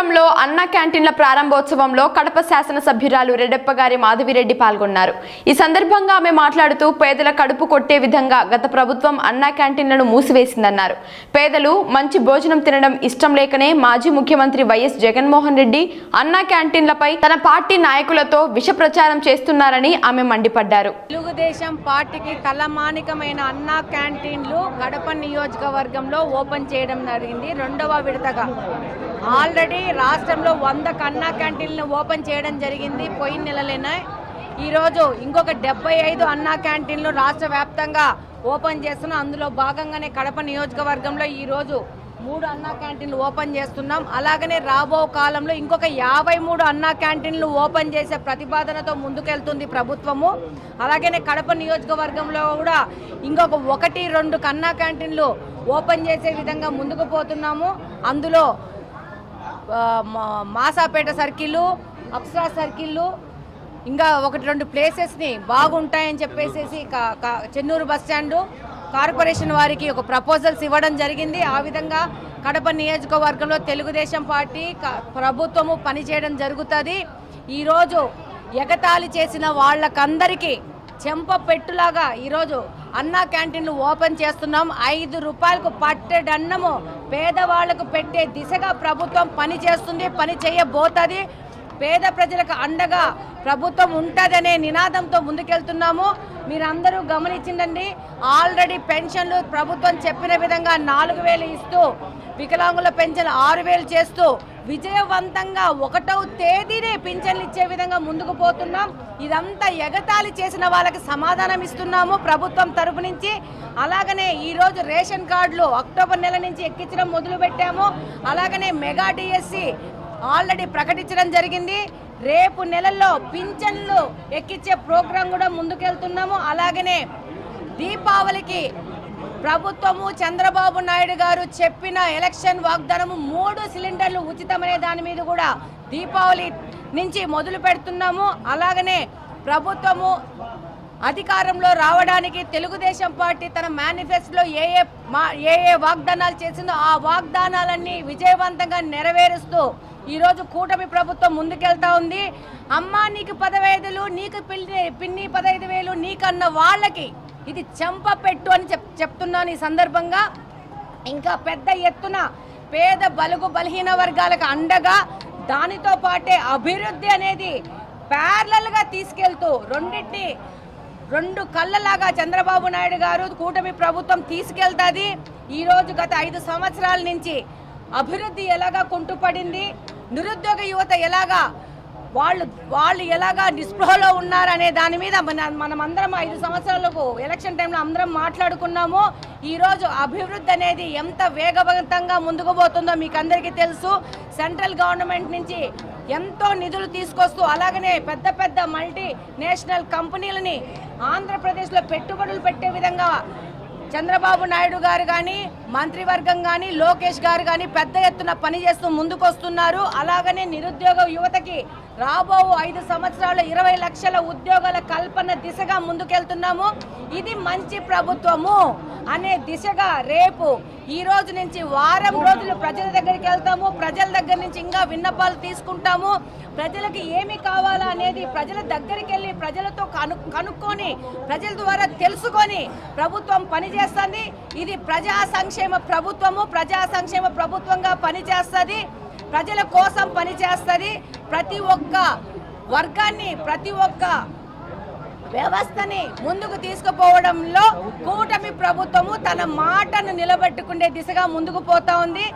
విజయనగరంలో అన్న క్యాంటీన్ల ప్రారంభోత్సవంలో కడప శాసనసభ్యురాలు రెడ్డప్పగారి మాధవిరెడ్డి పాల్గొన్నారు. ఈ సందర్భంగా ఆమె మాట్లాడుతూ పేదల కడుపు కొట్టే విధంగా గత ప్రభుత్వం అన్న క్యాంటీన్లను మూసివేసిందన్నారు. పేదలు మంచి భోజనం తినడం ఇష్టం లేకనే మాజీ ముఖ్యమంత్రి వైఎస్ జగన్మోహన్ రెడ్డి అన్న క్యాంటీన్లపై తన పార్టీ నాయకులతో విష ప్రచారం చేస్తున్నారని ఆమె మండిపడ్డారు. తెలుగుదేశం పార్టీకి తలమానికమైన అన్నా క్యాంటీన్లు కడప నియోజకవర్గంలో ఓపెన్ చేయడం జరిగింది. రెండవ విడతగా ఆల్రెడీ రాష్ట్రంలో వంద కన్నా క్యాంటీన్లు ఓపెన్ చేయడం జరిగింది. పోయిన నెలలేనా. ఈరోజు ఇంకొక డెబ్బై ఐదు అన్నా క్యాంటీన్లు రాష్ట్ర వ్యాప్తంగా ఓపెన్ చేస్తున్నాం. అందులో భాగంగానే కడప నియోజకవర్గంలో ఈరోజు మూడు అన్నా క్యాంటీన్లు ఓపెన్ చేస్తున్నాం. అలాగనే రాబో కాలంలో ఇంకొక యాభై మూడు అన్నా క్యాంటీన్లు ఓపెన్ చేసే ప్రతిపాదనతో ముందుకెళ్తుంది ప్రభుత్వము. అలాగనే కడప నియోజకవర్గంలో కూడా ఇంకొక ఒకటి రెండు కన్నా క్యాంటీన్లు ఓపెన్ చేసే విధంగా ముందుకు పోతున్నాము. అందులో మాసాపేట సర్కిల్ అప్సరా సర్కిల్ ఇంకా ఒకటి రెండు ప్లేసెస్ని బాగుంటాయని చెప్పేసి చెన్నూరు బస్ కార్పొరేషన్ వారికి ఒక ప్రపోజల్స్ ఇవ్వడం జరిగింది. ఆ విధంగా కడప నియోజకవర్గంలో తెలుగుదేశం పార్టీ ప్రభుత్వము పనిచేయడం జరుగుతుంది. ఈరోజు ఎగతాళి చేసిన వాళ్ళకందరికీ చెంప పెట్టులాగా ఈరోజు అన్నా క్యాంటీన్లు ఓపెన్ చేస్తున్నాం. ఐదు రూపాయలకు పట్టెడన్నము పేదవాళ్ళకు పెట్టే దిశగా ప్రభుత్వం పని చేస్తుంది పని చేయబోతుంది. పేద ప్రజలకు అండగా ప్రభుత్వం ఉంటుందనే నినాదంతో ముందుకెళ్తున్నాము. మీరందరూ గమనించిందండి ఆల్రెడీ పెన్షన్లు ప్రభుత్వం చెప్పిన విధంగా నాలుగు వేలు ఇస్తూ వికలాంగుల పెన్షన్ ఆరు వేలు చేస్తూ విజయవంతంగా ఒకటవ తేదీనే పింఛన్లు ఇచ్చే విధంగా ముందుకు పోతున్నాం. ఇదంతా ఎగతాళి చేసిన వాళ్ళకి సమాధానం ఇస్తున్నాము ప్రభుత్వం తరపు నుంచి. అలాగనే ఈరోజు రేషన్ కార్డులు అక్టోబర్ నెల నుంచి ఎక్కించడం మొదలు పెట్టాము అలాగనే మెగా డిఎస్సి ఆల్రెడీ ప్రకటించడం జరిగింది. రేపు నెలల్లో పింఛన్లు ఎక్కించే ప్రోగ్రాం కూడా ముందుకెళ్తున్నాము. అలాగనే దీపావళికి ప్రభుత్వము చంద్రబాబు నాయుడు గారు చెప్పిన ఎలక్షన్ వాగ్దానము మూడు సిలిండర్లు ఉచితమనే దాని మీద కూడా దీపావళి నుంచి మొదలు పెడుతున్నాము. అలాగనే ప్రభుత్వము అధికారంలో రావడానికి తెలుగుదేశం పార్టీ తన మేనిఫెస్టోలో ఏ ఏ మా ఏ ఏ వాగ్దానాలు చేసిందో ఆ వాగ్దానాలన్నీ విజయవంతంగా నెరవేరుస్తూ ఈరోజు కూటమి ప్రభుత్వం ముందుకెళ్తా ఉంది. అమ్మ నీకు పదవైదులు నీకు పిల్లి పిన్ని పదహైదు వేలు నీకన్న వాళ్ళకి ఇది చెంప పెట్టు అని చెప్ చెప్తున్నాను ఈ సందర్భంగా. ఇంకా పెద్ద ఎత్తున పేద బలుగు బలహీన వర్గాలకు అండగా దానితో పాటే అభివృద్ధి అనేది ప్యారలల్గా తీసుకెళ్తూ రెండింటిని రెండు కళ్ళలాగా చంద్రబాబు నాయుడు గారు కూటమి ప్రభుత్వం తీసుకెళ్తాది. ఈ రోజు గత ఐదు సంవత్సరాల నుంచి అభివృద్ధి ఎలాగా కుంటుపడింది నిరుద్యోగ యువత ఎలాగా వాళ్ళు వాళ్ళు ఎలాగా నిస్పృహలో ఉన్నారనే దాని మీద మన మనం అందరం ఐదు సంవత్సరాలకు ఎలక్షన్ టైంలో అందరం మాట్లాడుకున్నాము. ఈరోజు అభివృద్ధి అనేది ఎంత వేగవంతంగా ముందుకు పోతుందో మీకు అందరికీ తెలుసు. సెంట్రల్ గవర్నమెంట్ నుంచి ఎంతో నిధులు తీసుకొస్తూ అలాగనే పెద్ద పెద్ద మల్టీ నేషనల్ కంపెనీలని ఆంధ్రప్రదేశ్లో పెట్టుబడులు పెట్టే విధంగా చంద్రబాబు నాయుడు గారు కానీ మంత్రివర్గం కానీ లోకేష్ గారు కానీ పెద్ద ఎత్తున పనిచేస్తూ ముందుకొస్తున్నారు. అలాగనే నిరుద్యోగ యువతకి రాబో ఐదు సంవత్సరాలు ఇరవై లక్షల ఉద్యోగాల కల్పన దిశగా ముందుకెళ్తున్నాము. ఇది మంచి ప్రభుత్వము అనే దిశగా రేపు ఈ రోజు నుంచి వారం రోజులు ప్రజల దగ్గరికి వెళ్తాము. ప్రజల దగ్గర నుంచి ఇంకా విన్నపాలు తీసుకుంటాము. ప్రజలకు ఏమి కావాలా అనేది ప్రజల దగ్గరికి వెళ్ళి ప్రజలతో కను కనుక్కొని ప్రజల ద్వారా తెలుసుకొని ప్రభుత్వం పనిచేస్తుంది. ఇది ప్రజా సంక్షేమ ప్రభుత్వము. ప్రజా సంక్షేమ ప్రభుత్వంగా పనిచేస్తుంది. ప్రజల కోసం పనిచేస్తుంది. ప్రతి ఒక్క వర్గాన్ని ప్రతి ఒక్క వ్యవస్థని ముందుకు తీసుకుపోవడంలో కూటమి ప్రభుత్వము తన మాటను నిలబెట్టుకునే దిశగా ముందుకు పోతా ఉంది.